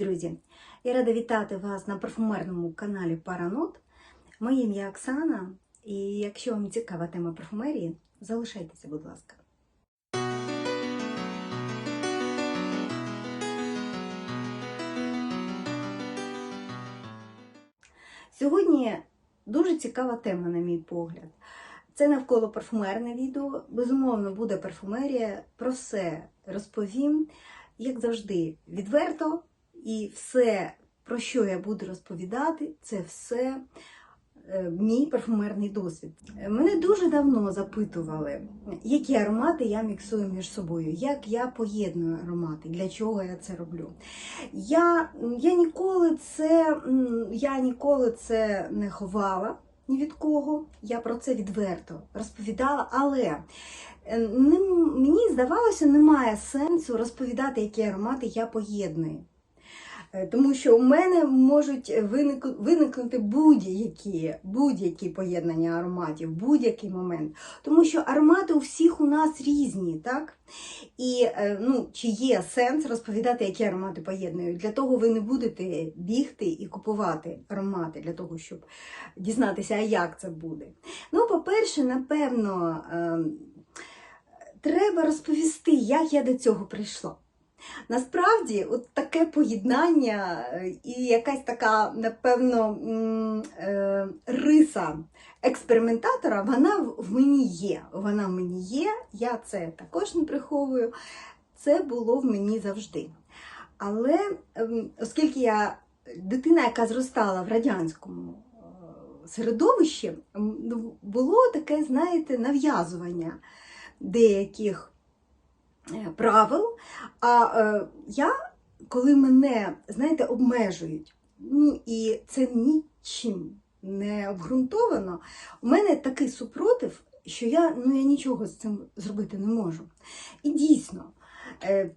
друзі! Я рада вітати вас на парфумерному каналі Паранот. Моє ім'я Оксана, і якщо вам цікава тема парфумерії, залишайтеся, будь ласка. Сьогодні дуже цікава тема, на мій погляд. Це навколо парфумерне відео. Безумовно, буде парфумерія. Про все розповім, як завжди, відверто. І все, про що я буду розповідати, це все е, мій парфумерний досвід. Мене дуже давно запитували, які аромати я міксую між собою, як я поєдную аромати, для чого я це роблю. Я, я, ніколи, це, я ніколи це не ховала ні від кого. Я про це відверто розповідала, але е, мені здавалося, немає сенсу розповідати, які аромати я поєдную. Е, Тому що у мене можуть виник- виникнути будь-які, будь-які поєднання ароматів, будь-який момент. Тому що аромати у всіх у нас різні, так? І е, ну, чи є сенс розповідати, які аромати поєднують? Для того ви не будете бігти і купувати аромати, для того, щоб дізнатися, а як це буде. Ну, по-перше, напевно, е, треба розповісти, як я до цього прийшла. Насправді, от таке поєднання е, і якась така, напевно, е, риса експериментатора, вона в мені є. Вона в мені є, я це також не приховую. Це було в мені завжди. Але ем, оскільки я дитина, яка зростала в радянському е, середовищі, ну, було таке, знаєте, нав'язування деяких правил. А е, я, коли мене, знаєте, обмежують, ну і це нічим не обґрунтовано, у мене такий супротив, що я, ну, я нічого з цим зробити не можу. І дійсно, е,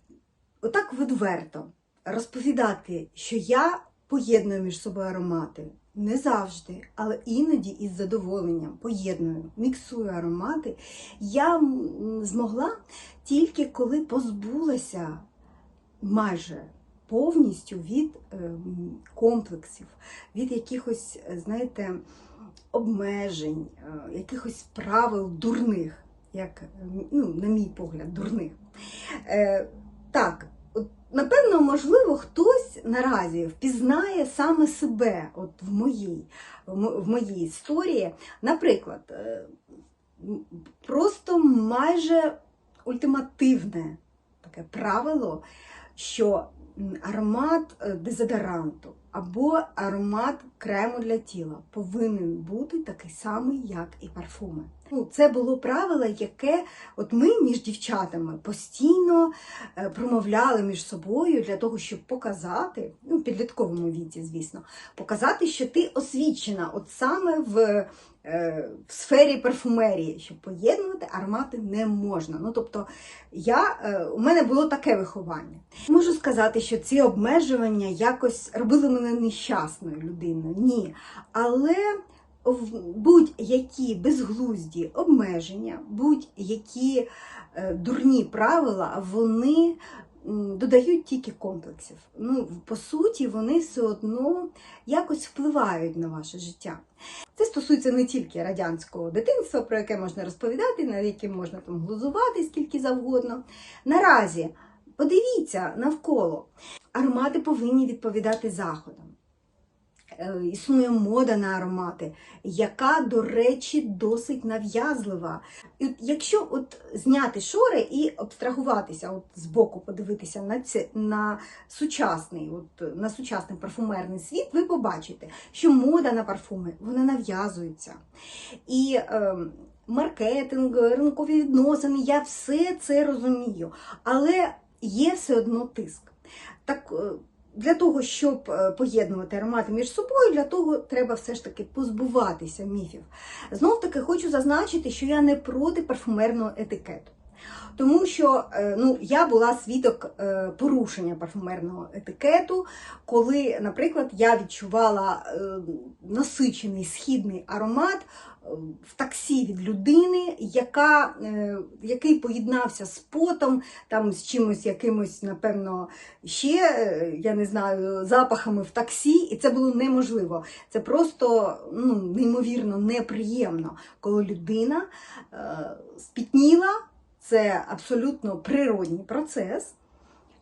отак відверто розповідати, що я поєдную між собою аромати. Не завжди, але іноді із задоволенням поєдную, міксую аромати. Я змогла тільки коли позбулася майже повністю від ем, комплексів, від якихось, е, знаєте, обмежень, е, якихось правил дурних, як, е, ну, на мій погляд, дурних. Е, так, напевно, можливо, хтось наразі впізнає саме себе от в моїй, в моїй історії. Наприклад, е, просто майже ультимативне таке правило, що аромат е, дезодоранту або аромат крему для тіла повинен бути такий самий, як і парфуми. Ну, це було правило, яке от ми між дівчатами постійно е, промовляли між собою для того, щоб показати, ну, в підлітковому віці, звісно, показати, що ти освічена от саме в е, в сфері парфумерії, що поєднувати аромати не можна. Ну, тобто, я, е, у мене було таке виховання. Можу сказати, що ці обмежування якось робили мене нещасною людиною. Ні. Але будь-які безглузді обмеження, будь-які е, дурні правила, вони додають тільки комплексів. Ну, по суті, вони все одно якось впливають на ваше життя. Це стосується не тільки радянського дитинства, про яке можна розповідати, над яким можна там глузувати скільки завгодно. Наразі подивіться навколо. Аромати повинні відповідати заходам. Е, Існує мода на аромати, яка, до речі, досить нав'язлива. І от якщо от зняти шори і абстрагуватися, от збоку подивитися на це на сучасний, от на сучасний парфумерний світ, ви побачите, що мода на парфуми вона нав'язується. І е, маркетинг, ринкові відносини, я все це розумію, але є все одно тиск. Так. е, для того, щоб е, поєднувати аромати між собою, для того треба все ж таки позбуватися міфів. Знов таки хочу зазначити, що я не проти парфумерного етикету. Тому що е, ну, я була свідок е, порушення парфумерного етикету, коли, наприклад, я відчувала е, насичений східний аромат в таксі від людини, яка, який поєднався з потом, там з чимось якимось, напевно, ще, я не знаю, запахами в таксі, і це було неможливо. Це просто ну, неймовірно неприємно, коли людина спітніла. Це абсолютно природній процес,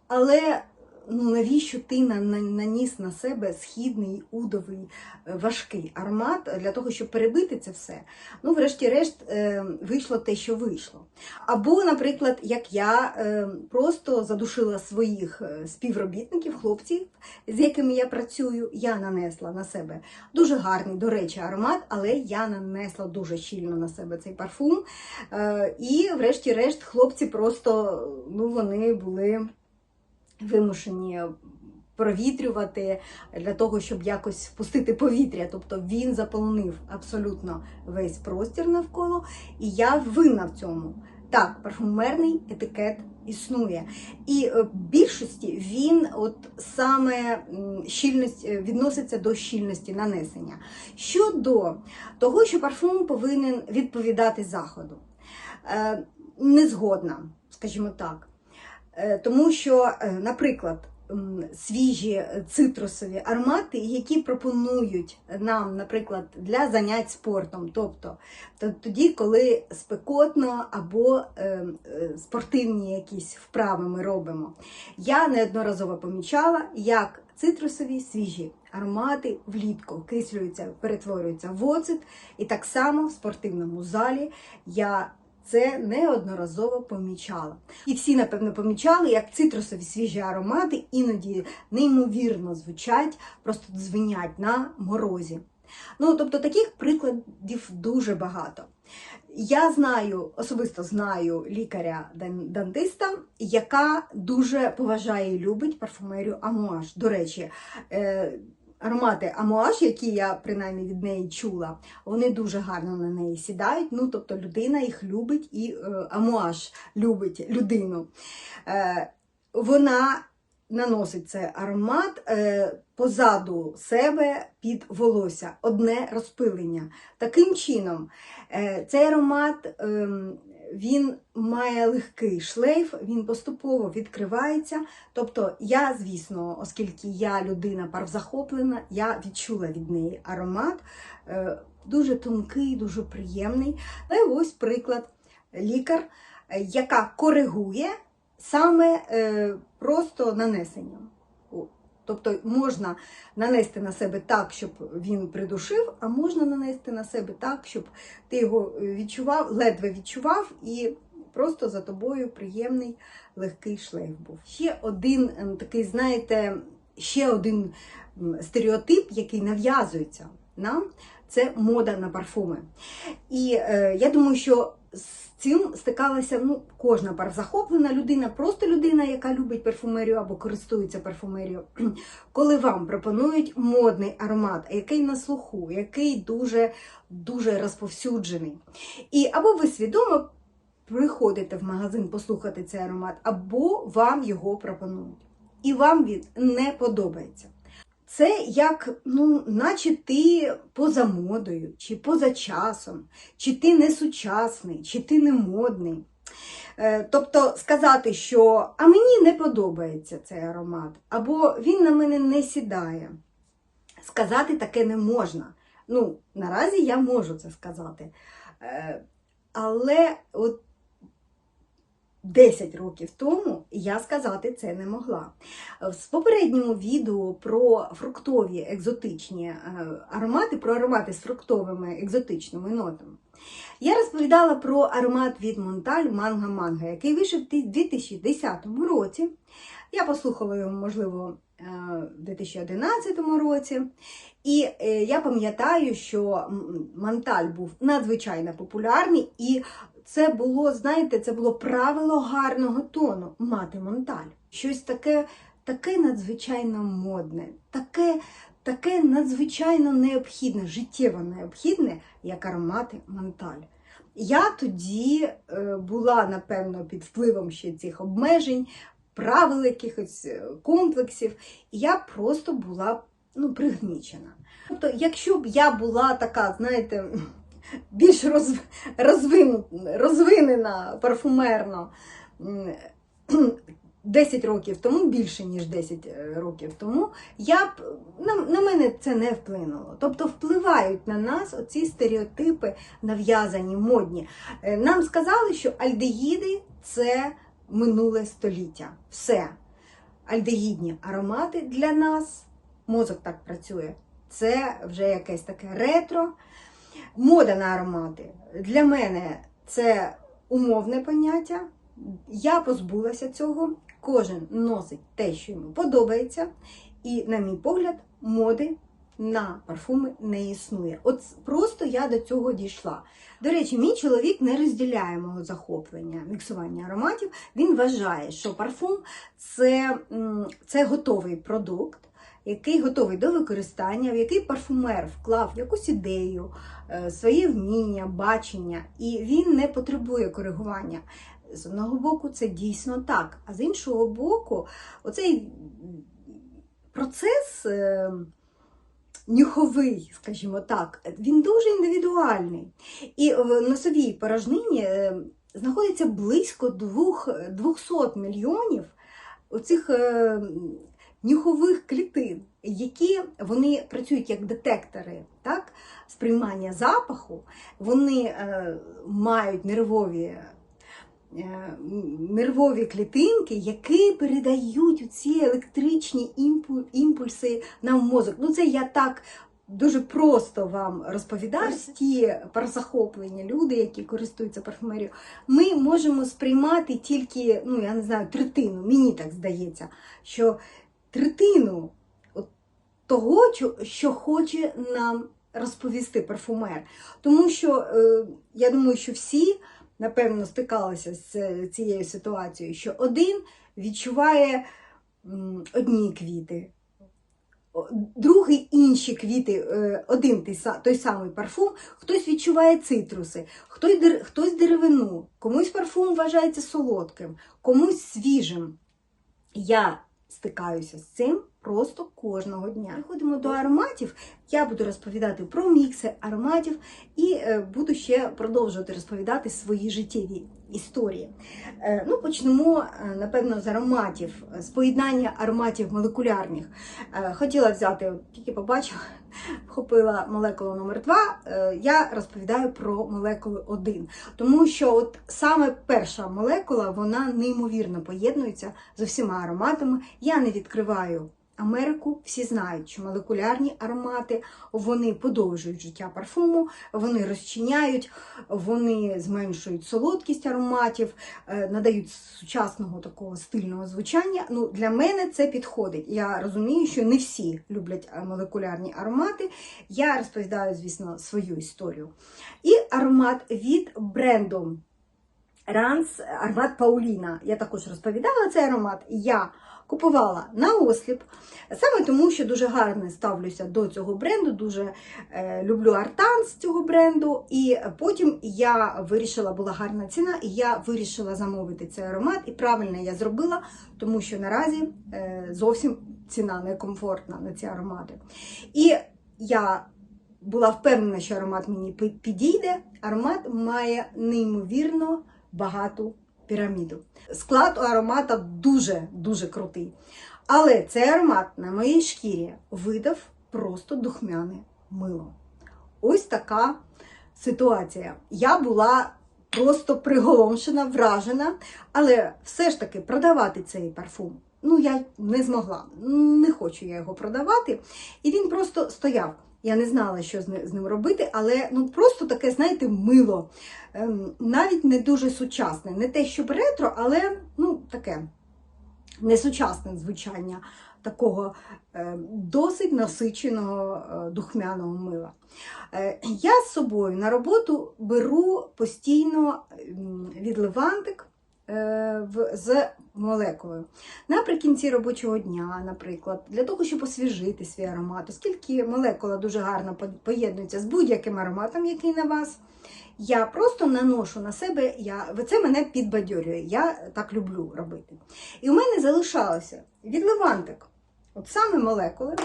але ну, навіщо ти на- на- наніс на себе східний удовий е, важкий аромат для того, щоб перебити це все? Ну, врешті-решт, е, вийшло те, що вийшло. Або, наприклад, як я е, просто задушила своїх співробітників, хлопців, з якими я працюю, я нанесла на себе дуже гарний, до речі, аромат, але я нанесла дуже щільно на себе цей парфум. І, врешті-решт, хлопці просто ну, вони були вимушені провітрювати для того, щоб якось впустити повітря. Тобто він заполонив абсолютно весь простір навколо, і я винна в цьому. Так, парфумерний етикет існує. І е, в більшості він от саме щільність е, відноситься до щільності нанесення. Щодо того, що парфум повинен відповідати заходу. Е, Не згодна, скажімо так. Е, Тому що, е, наприклад, свіжі е, цитрусові аромати, які пропонують нам, наприклад, для занять спортом, тобто тоді, коли спекотно або спортивні якісь вправи ми робимо. Я неодноразово помічала, як цитрусові свіжі аромати влітку окислюються, перетворюються в оцет, і так само в спортивному залі я це неодноразово помічала. І всі, напевно, помічали, як цитрусові свіжі аромати іноді неймовірно звучать, просто дзвенять на морозі. Ну, тобто таких прикладів дуже багато. Я знаю, особисто знаю лікаря-дантиста, яка дуже поважає і любить парфумерію Амуаш. До речі, е, аромати Амуаш, які я принаймні від неї чула, вони дуже гарно на неї сідають. Ну, тобто людина їх любить і е, Амуаш любить людину. Е, вона наносить цей аромат е, позаду себе під волосся, одне розпилення. Таким чином, е, цей аромат ем, він має легкий шлейф, він поступово відкривається. Тобто, я, звісно, оскільки я людина парвзахоплена, я відчула від неї аромат. е, Дуже тонкий, дуже приємний. Але ось приклад лікар, е, яка коригує саме е, просто нанесенням. Тобто можна нанести на себе так, щоб він придушив, а можна нанести на себе так, щоб ти його е, відчував, ледве відчував, і просто за тобою приємний легкий шлейф був. Ще один такий, знаєте, ще один стереотип, який нав'язується нам, це мода на парфуми. І е, я думаю, що з цим стикалася ну, кожна парфзахоплена людина, просто людина, яка любить парфумерію або користується парфумерією. Коли вам пропонують модний аромат, який на слуху, який дуже, дуже розповсюджений. І або ви свідомо приходите в магазин послухати цей аромат, або вам його пропонують. І вам він не подобається. Це як, ну, наче ти поза модою, чи поза часом, чи ти не сучасний, чи ти не модний. Е, Тобто сказати, що а мені не подобається цей аромат, або він на мене не сідає. Сказати таке не можна. Ну, наразі я можу це сказати. Е, Але от 10 років тому я сказати це не могла. В попередньому відео про фруктові екзотичні е, аромати, про аромати з фруктовими екзотичними нотами, я розповідала про аромат від Монталь Манга Манга, який вийшов в 2010 році. Я послухала його, можливо, е, в 2011 році. І е, я пам'ятаю, що Монталь був надзвичайно популярний, і це було, знаєте, це було правило гарного тону мати Монталь. Щось таке, таке надзвичайно модне, таке, таке надзвичайно необхідне, життєво необхідне, як аромати Монталь. Я тоді е, була, напевно, під впливом ще цих обмежень, правил якихось е, комплексів, і я просто була ну, пригнічена. Тобто, якщо б я була така, знаєте, більш розв... розвину... розвинена парфумерно 10 років тому, більше ніж 10 років тому, я б на, на мене це не вплинуло. Тобто впливають на нас оці стереотипи нав'язані, модні. Е, Нам сказали, що альдегіди це минуле століття. Все. Альдегідні аромати для нас, мозок так працює. Це вже якесь таке ретро. Мода на аромати. Для мене це умовне поняття. Я позбулася цього. Кожен носить те, що йому подобається. І, на мій погляд, моди на парфуми не існує. От просто я до цього дійшла. До речі, мій чоловік не розділяє мого захоплення міксування ароматів. Він вважає, що парфум це, це готовий продукт, який готовий до використання, в який парфумер вклав якусь ідею, е, своє вміння, бачення, і він не потребує коригування. З одного боку, це дійсно так, а з іншого боку, оцей процес е, нюховий, скажімо так, він дуже індивідуальний. І в носовій порожнині е, знаходиться близько двох, 200 мільйонів оцих нюхових клітин, які вони працюють як детектори так, сприймання запаху, вони е, мають нервові. е, Нервові клітинки, які передають ці електричні імпульси нам в мозок. Ну, це я так дуже просто вам розповідаю. Ті парзахоплені люди, які користуються парфумерією, ми можемо сприймати тільки, ну я не знаю, третину. Мені так здається, що третину того, що хоче нам розповісти парфумер. Тому що е, я думаю, що всі, напевно, стикалися з е, цією ситуацією, що один відчуває одні квіти. Другий інші квіти, е, один той, самий парфум, хтось відчуває цитруси, хтось, деревину, комусь парфум вважається солодким, комусь свіжим. Я стикаюся з цим просто кожного дня. Переходимо до ароматів. Я буду розповідати про мікси ароматів і е, буду ще продовжувати розповідати свої життєві історії. Е, ну, почнемо, е, напевно, з ароматів, з поєднання ароматів молекулярних. Хотіла взяти, тільки побачила, вхопила молекулу номер 2 е, я розповідаю про молекулу 1. Тому що от саме перша молекула, вона неймовірно поєднується з усіма ароматами. Я не відкриваю Америку, всі знають, що молекулярні аромати вони подовжують життя парфуму, вони розчиняють, вони зменшують солодкість ароматів, е, надають сучасного такого стильного звучання. Ну, для мене це підходить. Я розумію, що не всі люблять е, молекулярні аромати. Я розповідаю, звісно, свою історію. І аромат від бренду Ранс, аромат Пауліна. Я також розповідала цей аромат. Я купувала на осліп, саме тому, що дуже гарно ставлюся до цього бренду, дуже е, люблю артанс цього бренду. І потім я вирішила, була гарна ціна, і я вирішила замовити цей аромат. І правильно я зробила, тому що наразі е, зовсім ціна некомфортна на ці аромати. І я була впевнена, що аромат мені підійде. Аромат має неймовірно багату піраміду. Склад у аромата дуже-дуже крутий. Але цей аромат на моїй шкірі видав просто духмяне мило. Ось така ситуація. Я була просто приголомшена, вражена, але все ж таки продавати цей парфум. Ну, я не змогла, не хочу я його продавати. І він просто стояв. Я не знала, що з ни- ним робити, але ну просто таке, знаєте, мило. Ем, навіть не дуже сучасне. Не те, щоб ретро, але ну, таке несучасне звучання такого е, досить насиченого е, духмяного мила. Е, я з собою на роботу беру постійно відливантик з молекулою. Наприкінці робочого дня, наприклад, для того, щоб освіжити свій аромат, оскільки молекула дуже гарно поєднується з будь-яким ароматом, який на вас. Я просто наношу на себе, я, це мене підбадьорює. Я так люблю робити. І у мене залишалося від левантик, от саме молекули.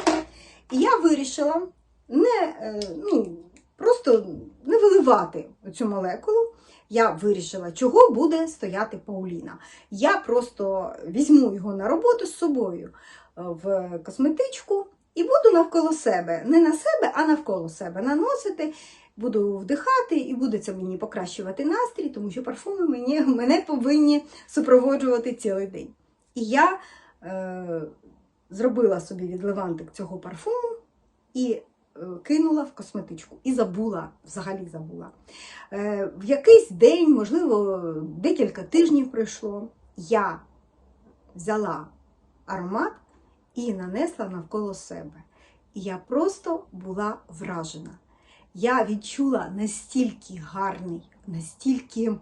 І я вирішила не, е, ну, просто не виливати цю молекулу. Я вирішила, чого буде стояти Пауліна. Я просто візьму його на роботу з собою е, в косметичку і буду навколо себе. Не на себе, а навколо себе наносити. Буду вдихати, і буде це мені покращувати настрій, тому що парфуми мені, мене повинні супроводжувати цілий день. І я е, зробила собі від левантик цього парфуму і кинула в косметичку. І забула, взагалі забула. Е, в якийсь день, можливо, декілька тижнів пройшло, я взяла аромат і нанесла навколо себе. І я просто була вражена. Я відчула настільки гарний, настільки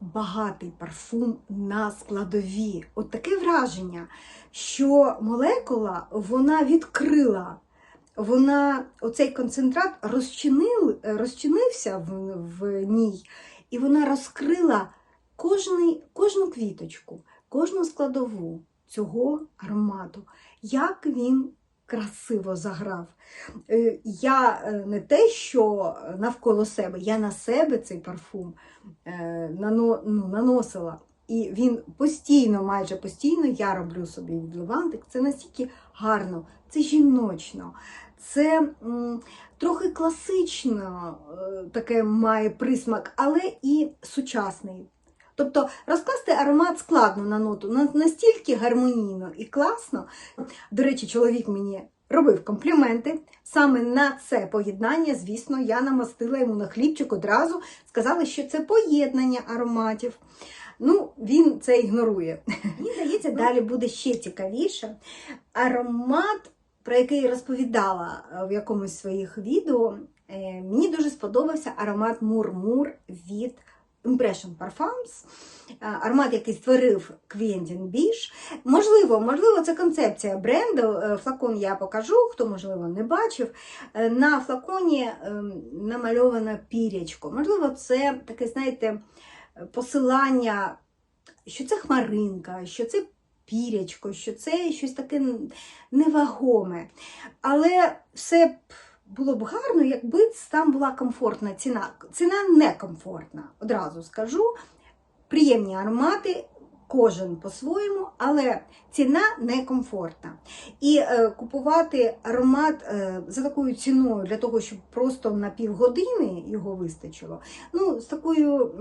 багатий парфум на складові. От таке враження, що молекула вона відкрила, вона, оцей концентрат розчинив, розчинився в, в ній, і вона розкрила кожний, кожну квіточку, кожну складову цього аромату. Як він красиво заграв. Е, Я е, не те, що навколо себе, я на себе цей парфум е, ну, наносила. І він постійно, майже постійно, я роблю собі від Левантик. Це настільки гарно, це жіночно, це м, трохи класично е, таке має присмак, але і сучасний. Тобто розкласти аромат складно на ноту, настільки гармонійно і класно. До речі, чоловік мені робив компліменти. Саме на це поєднання, звісно, я намастила йому на хлібчик одразу, сказали, що це поєднання ароматів. Ну, він це ігнорує. Мені здається, далі буде ще цікавіше. Аромат, про який я розповідала е, в якомусь з своїх відео, е, мені дуже сподобався аромат Мур-Мур від Impression Parfums, е, аромат, який створив Квентін Біш. Можливо, можливо, це концепція бренду. Флакон я покажу, хто, можливо, не бачив. На флаконі ем, намальовано пірячко. Можливо, це таке, знаєте, посилання, що це хмаринка, що це пірячко, що це щось таке невагоме. Але все б було б гарно, якби там була комфортна ціна. Ціна некомфортна, одразу скажу. Приємні аромати, кожен по-своєму, але ціна некомфортна. І е, купувати аромат е, за такою ціною для того, щоб просто на півгодини його вистачило. Ну, з такою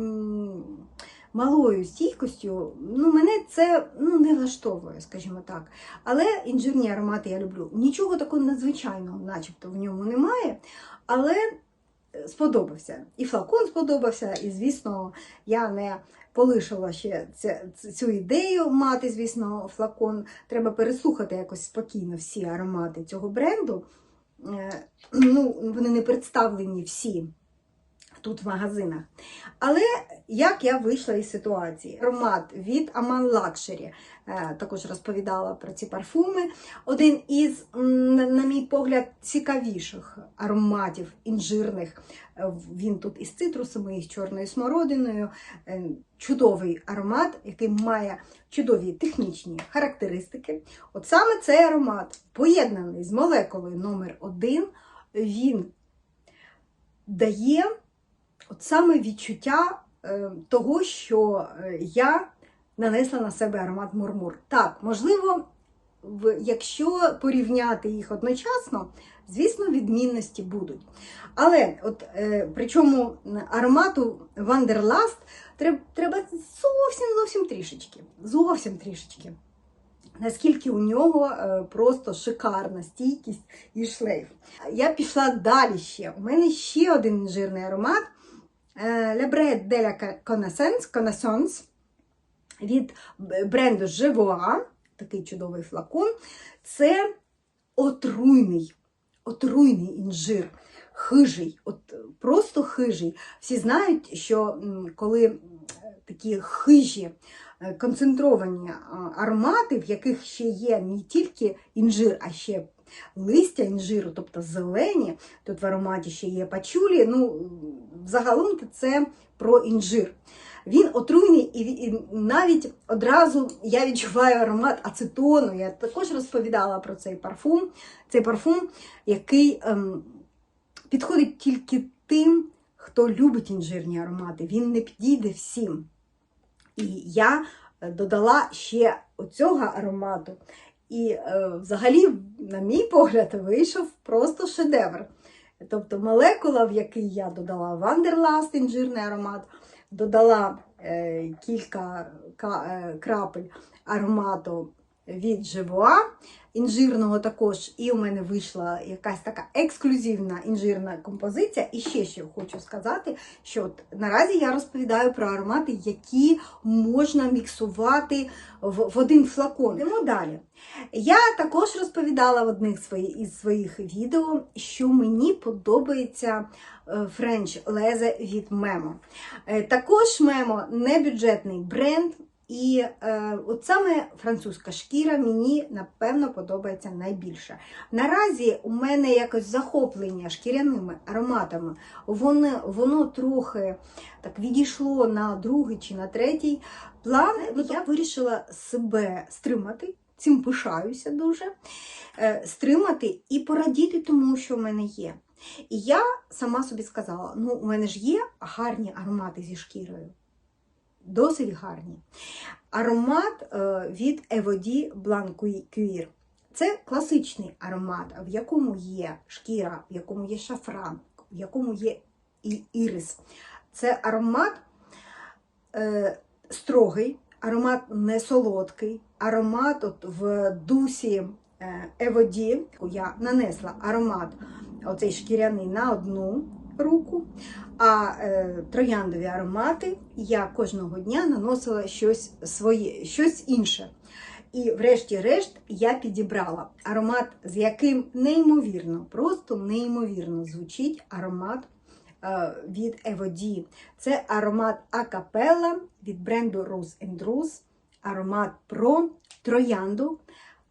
малою стійкостю, ну, мене це ну, не влаштовує, скажімо так. Але інжирні аромати я люблю. Нічого такого надзвичайного, начебто, в ньому немає. Але е, сподобався. І флакон сподобався, і, звісно, я не полишила ще цю ідею мати, звісно, флакон. Треба переслухати якось спокійно всі аромати цього бренду. Е, Ну, вони не представлені всі тут в магазинах. Але як я вийшла із ситуації? Аромат від Aman Luxury. Е, Також розповідала про ці парфуми. Один із, на мій погляд, цікавіших ароматів інжирних. Е, Він тут із цитрусами, з чорною смородиною. Е, Чудовий аромат, який має чудові технічні характеристики. От саме цей аромат, поєднаний з молекулою номер 1 він дає от саме відчуття е, того, що е, я нанесла на себе аромат мурмур. Так, можливо, якщо порівняти їх одночасно, звісно, відмінності будуть. Але от, е, причому аромату Вандерласт треба, зовсім зовсім трішечки. Зовсім трішечки. Наскільки у нього просто шикарна стійкість і шлейф. Я пішла далі ще. У мене ще один інжирний аромат Bret de la Connaissance, Connaissance від бренду Живоа, такий чудовий флакон. Це отруйний, отруйний інжир, хижий, от просто хижий. Всі знають, що коли такі хижі, е, концентровані аромати, в яких ще є не тільки інжир, а ще листя інжиру, тобто зелені, тут в ароматі ще є пачулі. Ну, Загалом це про інжир. Він отруйний і, навіть одразу я відчуваю аромат ацетону. Я також розповідала про цей парфум. Цей парфум, який ем, підходить тільки тим, хто любить інжирні аромати. Він не підійде всім. І я е, додала ще оцього аромату. І е, взагалі, на мій погляд, вийшов просто шедевр. Тобто молекула, в який я додала Вандерласт, інжирний аромат, додала е, кілька ка- е, крапель аромату від Живоа, інжирного також. І у мене вийшла якась така ексклюзивна інжирна композиція. І ще що хочу сказати, що от наразі я розповідаю про аромати, які можна міксувати в, в один флакон. Йдемо далі. Я також розповідала в одних із своїх відео, що мені подобається е, French Leze від. Е, Також Memo не бюджетний бренд. І е, от саме французька шкіра мені напевно подобається найбільше. Наразі у мене якось захоплення шкіряними ароматами, воно, воно трохи так відійшло на другий чи на третій план. Ну, я вирішила себе стримати, цим пишаюся дуже, е, стримати і порадіти тому, що в мене є. І я сама собі сказала: ну, у мене ж є гарні аромати зі шкірою. Досить гарні. Аромат е, від Еводі Blanc Cuir. Це класичний аромат, в якому є шкіра, в якому є шафран, в якому є і- ірис. Це аромат е, строгий, аромат не солодкий, аромат от в дусі Еводі. Я нанесла аромат оцей шкіряний на одну руку, а е, трояндові аромати я кожного дня наносила щось своє, щось інше. І, врешті-решт, я підібрала аромат, з яким неймовірно, просто неймовірно звучить аромат е, від Еводі. Це аромат Акапелла від бренду Rose Rose. Аромат про троянду,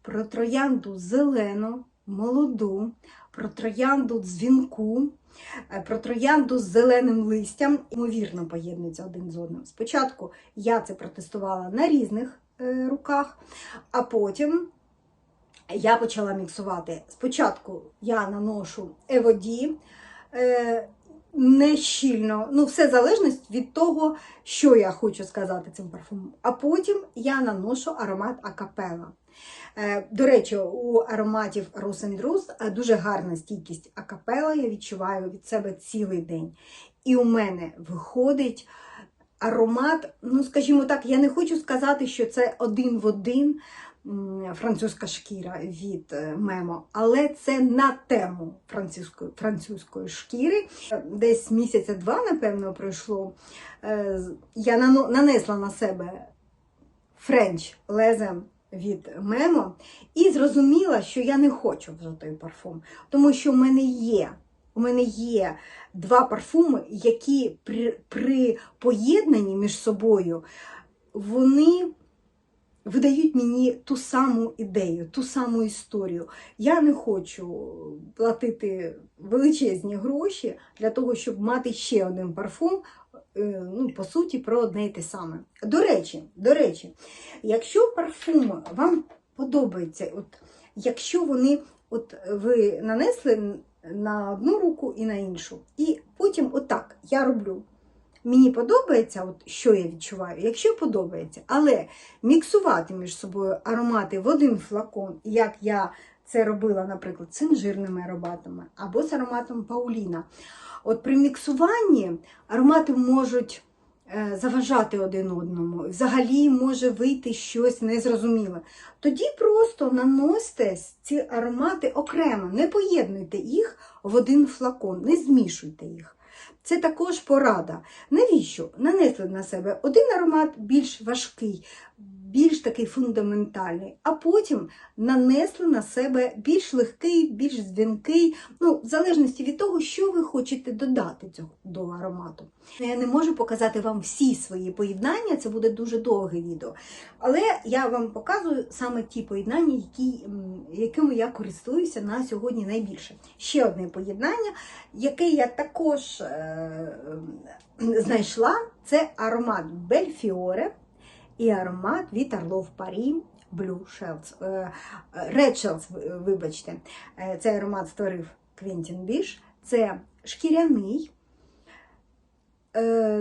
про троянду зелену, молоду, про троянду дзвінку, е, про троянду з зеленим листям. Ймовірно, поєднуються один з одним. Спочатку я це протестувала на різних е, руках, а потім я почала міксувати. Спочатку я наношу Еводі. Е, не щільно, ну все залежить від того, що я хочу сказати цим парфумом. А потім я наношу аромат акапела. Е, До речі, у ароматів Rose Rose дуже гарна стійкість акапела, я відчуваю від себе цілий день. І у мене виходить аромат, ну, скажімо так, я не хочу сказати, що це один в один французька шкіра від е, Мемо, але це на тему французької, французької шкіри. Е, Десь місяця два, напевно, пройшло. Е, Я нанесла на себе френч лезем від Мемо і зрозуміла, що я не хочу вже той парфум, тому що в мене є. У мене є два парфуми, які при, при поєднанні між собою вони видають мені ту саму ідею, ту саму історію. Я не хочу платити величезні гроші для того, щоб мати ще один парфум. Е, Ну, по суті, про одне й те саме. До речі, до речі, якщо парфум вам подобається, от, якщо вони, от ви нанесли на одну руку і на іншу, і потім отак я роблю. Мені подобається, от що я відчуваю, якщо подобається, але міксувати між собою аромати в один флакон, як я це робила, наприклад, з інжирними ароматами або з ароматом Пауліна. От при міксуванні аромати можуть е, заважати один одному, взагалі може вийти щось незрозуміле. Тоді просто наносьте ці аромати окремо, не поєднуйте їх в один флакон, не змішуйте їх. Це також порада. Навіщо? Нанесли на себе один аромат більш важкий, більш такий фундаментальний, а потім нанесли на себе більш легкий, більш дзвінкий, ну, в залежності від того, що ви хочете додати цього до аромату. Я не можу показати вам всі свої поєднання, це буде дуже довге відео. Але я вам показую саме ті поєднання, які, якими я користуюся на сьогодні найбільше. Ще одне поєднання, яке я також е, знайшла, це аромат Бельфіоре і аромат від Орлов Парі Blue е, е, Red Shells, вибачте. Е, Цей аромат створив Квентін Біш. Це шкіряний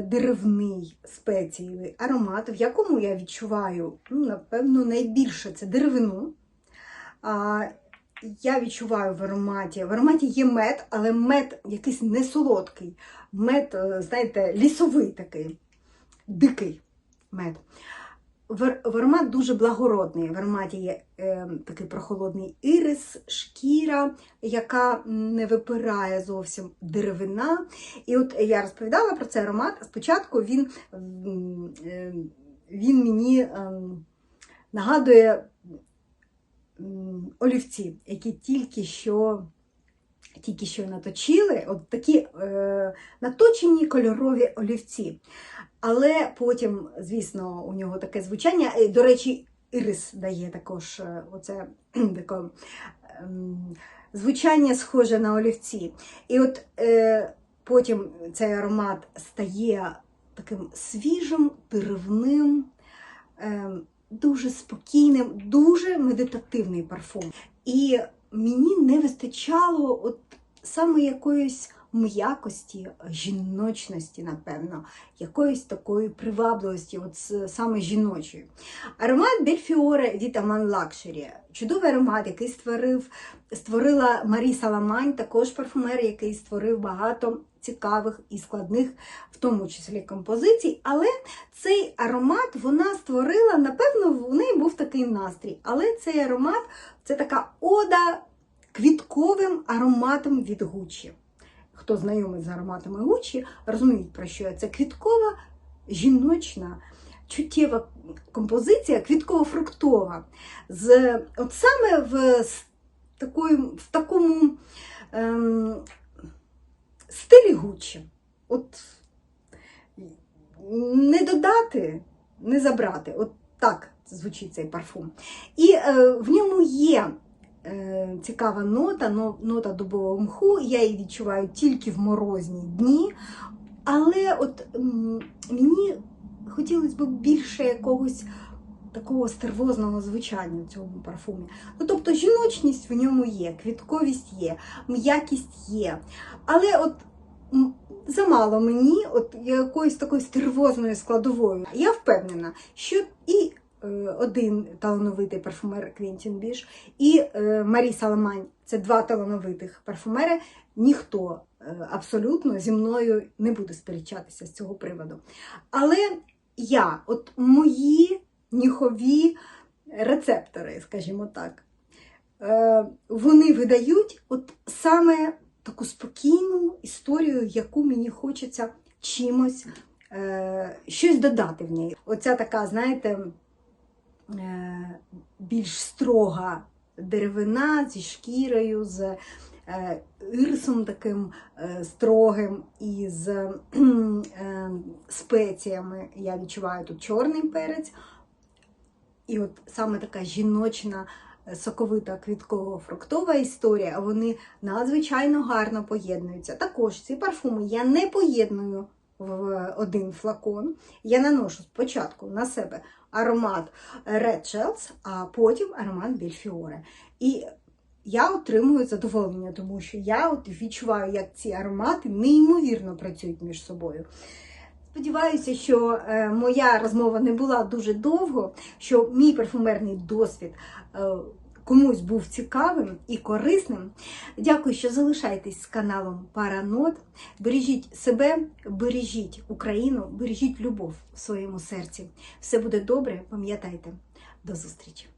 деревний спецієвий аромат, в якому я відчуваю, ну, напевно, найбільше це деревину. Я відчуваю в ароматі. В ароматі є мед, але мед якийсь не солодкий. Мед, знаєте, лісовий такий, дикий мед. В, в дуже благородний. В ароматі є е, такий прохолодний ірис, шкіра, яка не випирає зовсім деревина. І от я розповідала про цей аромат. Спочатку він, е, він мені ем, нагадує олівці, які тільки що. Тільки що наточили, от такі е, наточені кольорові олівці. Але потім, звісно, у нього таке звучання. Е, До речі, ірис дає також е, оце таке ем, звучання схоже на олівці. І от е, потім цей аромат стає таким свіжим, деревним, е, дуже спокійним, дуже медитативний парфум. І мені не вистачало от саме якоїсь м'якості, жіночності, напевно, якоїсь такої привабливості, от саме жіночої. Аромат Бельфіоре від Аман Лакшері. Чудовий аромат, який створив, створила Марі Саламань, також парфумер, який створив багато цікавих і складних, в тому числі композицій. Але цей аромат вона створила, напевно, в неї був такий настрій. Але цей аромат це така ода квітковим ароматом від Гуччі. Хто знайомий з ароматами Гуччі, розуміють, про що я. Це квіткова, жіночна, чуттєва композиція, квітково-фруктова. З, от саме в, такої, в такому ем, стилі Гуччі. От не додати, не забрати. От так звучить цей парфум. І е, в ньому є цікава нота, нота дубового мху. Я її відчуваю тільки в морозні дні. Але от мені хотілося б більше якогось такого стервозного звучання в цьому парфумі. Ну, тобто жіночність в ньому є, квітковість є, м'якість є. Але от замало мені от якоїсь такої стервозної складової. Я впевнена, що і е, один талановитий парфумер Квінтін Біш, і е, Марі Саламань це два талановитих парфумери. Ніхто е, абсолютно зі мною не буде сперечатися з цього приводу. Але я, от мої нюхові рецептори, скажімо так, е, вони видають от саме таку спокійну історію, яку мені хочеться чимось е, щось додати в неї. Оця така, знаєте, е, більш строга деревина зі шкірою, з е, ірисом таким е, строгим і з е, спеціями. Я відчуваю тут чорний перець. І от саме така жіночна, е, соковита квітково-фруктова історія, вони надзвичайно гарно поєднуються. Також ці парфуми я не поєдную в один флакон. Я наношу спочатку на себе аромат Red Shells, а потім аромат Бельфіоре. І я отримую задоволення, тому що я от відчуваю, як ці аромати неймовірно працюють між собою. Сподіваюся, що е, моя розмова не була дуже довго, що мій парфумерний досвід е, комусь був цікавим і корисним. Дякую, що залишаєтесь з каналом Паранот. Бережіть себе, бережіть Україну, бережіть любов в своєму серці. Все буде добре, пам'ятайте. До зустрічі!